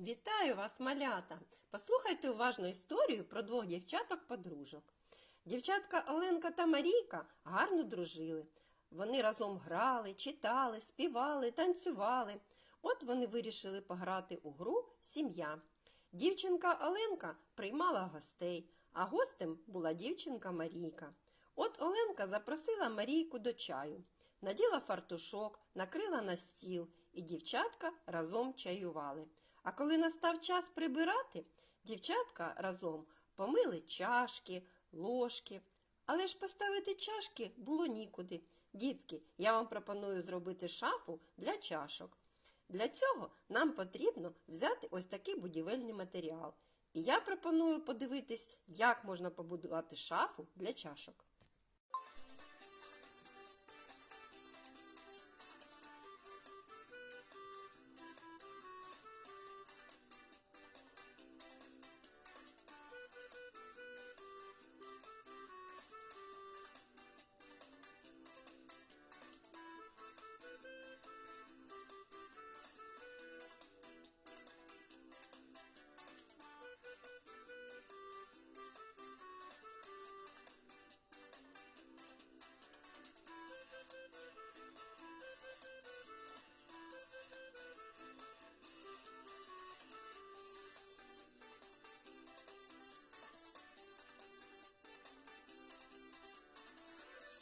Вітаю вас, малята! Послухайте уважно історію про двох дівчаток-подружок. Дівчатка Оленка та Марійка гарно дружили. Вони разом грали, читали, співали, танцювали. От вони вирішили пограти у гру Сім'я. Дівчинка Оленка приймала гостей, а гостем була дівчинка Марійка. От Оленка запросила Марійку до чаю, наділа фартушок, накрила на стіл, і дівчатка разом чаювали. А коли настав час прибирати, дівчатка разом помили чашки, ложки. Але ж поставити чашки було нікуди. Дітки, я вам пропоную зробити шафу для чашок. Для цього нам потрібно взяти ось такий будівельний матеріал. І я пропоную подивитись, як можна побудувати шафу для чашок.